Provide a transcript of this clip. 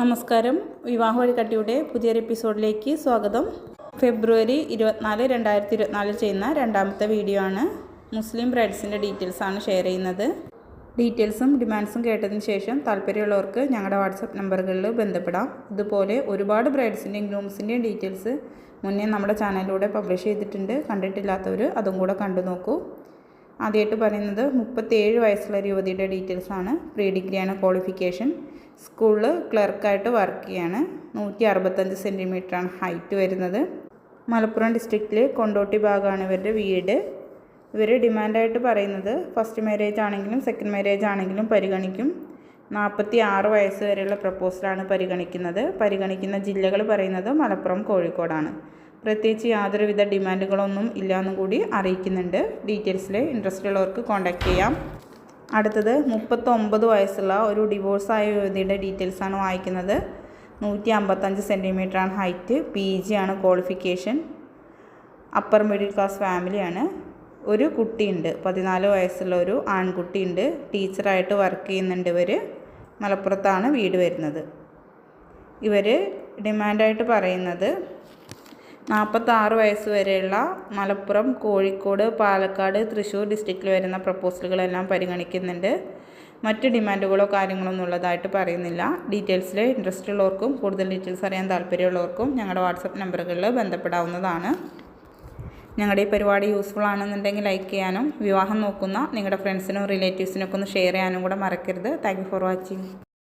നമസ്കാരം. വിവാഹ വഴികട്ടിയുടെ പുതിയൊരു എപ്പിസോഡിലേക്ക് സ്വാഗതം. ഫെബ്രുവരി ഇരുപത്തിനാല് രണ്ടായിരത്തി ഇരുപത്തിനാലിൽ ചെയ്യുന്ന രണ്ടാമത്തെ വീഡിയോ ആണ്. മുസ്ലിം ബ്രൈഡ്സിന്റെ ഡീറ്റെയിൽസാണ് ഷെയർ ചെയ്യുന്നത്. ഡീറ്റെയിൽസും ഡിമാൻഡ്സും കേട്ടതിന് ശേഷം താല്പര്യമുള്ളവർക്ക് ഞങ്ങളുടെ വാട്സപ്പ് നമ്പറുകളിൽ ബന്ധപ്പെടാം. ഇതുപോലെ ഒരുപാട് ബ്രൈഡ്സിന്റെയും ഗ്രൂംസിന്റെയും ഡീറ്റെയിൽസ് മുന്നേ നമ്മുടെ ചാനലിലൂടെ പബ്ലിഷ് ചെയ്തിട്ടുണ്ട്. കണ്ടിട്ടില്ലാത്തവർ അതും കൂടെ കണ്ടു നോക്കൂ. ആദ്യമായിട്ട് പറയുന്നത് മുപ്പത്തേഴ് വയസ്സുള്ള ഒരു യുവതിയുടെ ഡീറ്റെയിൽസാണ് പ്രീ ഡിഗ്രിയാണ് ക്വാളിഫിക്കേഷൻ. സ്കൂളിൽ ക്ലർക്കായിട്ട് വർക്ക് ചെയ്യാണ്. നൂറ്റി അറുപത്തഞ്ച് സെന്റിമീറ്ററാണ് ഹൈറ്റ് വരുന്നത്. മലപ്പുറം ഡിസ്ട്രിക്റ്റിൽ കൊണ്ടോട്ടി ഭാഗമാണ് ഇവരുടെ വീട്. ഇവർ ഡിമാൻഡായിട്ട് പറയുന്നത് ഫസ്റ്റ് മാരേജ് ആണെങ്കിലും സെക്കൻഡ് മാരേജ് ആണെങ്കിലും പരിഗണിക്കും. നാൽപ്പത്തി ആറ് വയസ്സ് വരെയുള്ള പ്രപ്പോസലാണ് പരിഗണിക്കുന്നത്. പരിഗണിക്കുന്ന ജില്ലകൾ പറയുന്നത് മലപ്പുറം കോഴിക്കോടാണ്. പ്രത്യേകിച്ച് യാതൊരുവിധ ഡിമാൻഡുകളൊന്നും ഇല്ലയെന്നും കൂടി അറിയിക്കുന്നുണ്ട്. ഡീറ്റെയിൽസിൽ ഇൻട്രസ്റ്റ് ഉള്ളവർക്ക് കോൺടാക്റ്റ് ചെയ്യാം. അടുത്തത് മുപ്പത്തൊമ്പത് വയസ്സുള്ള ഒരു ഡിവോഴ്സായ യുവതിയുടെ ഡീറ്റെയിൽസാണ് വായിക്കുന്നത്. നൂറ്റി അമ്പത്തഞ്ച് സെന്റിമീറ്ററാണ് ഹൈറ്റ് പി ജി ആണ് ക്വാളിഫിക്കേഷൻ അപ്പർ മിഡിൽ ക്ലാസ് ഫാമിലിയാണ്. ഒരു കുട്ടിയുണ്ട് പതിനാല് വയസ്സുള്ള ഒരു ആൺകുട്ടിയുണ്ട്. ടീച്ചറായിട്ട് വർക്ക് ചെയ്യുന്നുണ്ട് ഇവർ മലപ്പുറത്താണ് വീട് വരുന്നത്. ഇവർ ഡിമാൻഡായിട്ട് പറയുന്നത് നാൽപ്പത്താറ് വയസ്സ് വരെയുള്ള മലപ്പുറം കോഴിക്കോട് പാലക്കാട് തൃശ്ശൂർ ഡിസ്ട്രിക്റ്റിൽ വരുന്ന പ്രപ്പോസലുകളെല്ലാം പരിഗണിക്കുന്നുണ്ട്. മറ്റ് ഡിമാൻഡുകളോ കാര്യങ്ങളൊന്നും ഉള്ളതായിട്ട് പറയുന്നില്ല. ഡീറ്റെയിൽസിൽ ഇൻട്രസ്റ്റ് ഉള്ളവർക്കും കൂടുതൽ ഡീറ്റെയിൽസ് അറിയാൻ താല്പര്യമുള്ളവർക്കും ഞങ്ങളുടെ വാട്സപ്പ് നമ്പറുകളിൽ ബന്ധപ്പെടാവുന്നതാണ്. ഞങ്ങളുടെ ഈ പരിപാടി യൂസ്ഫുൾ ആണെന്നുണ്ടെങ്കിൽ ലൈക്ക് ചെയ്യാനും വിവാഹം നോക്കുന്ന നിങ്ങളുടെ ഫ്രണ്ട്സിനും റിലേറ്റീവ്സിനൊക്കെ ഒന്ന് ഷെയർ ചെയ്യാനും കൂടെ മറക്കരുത്. Thank for watching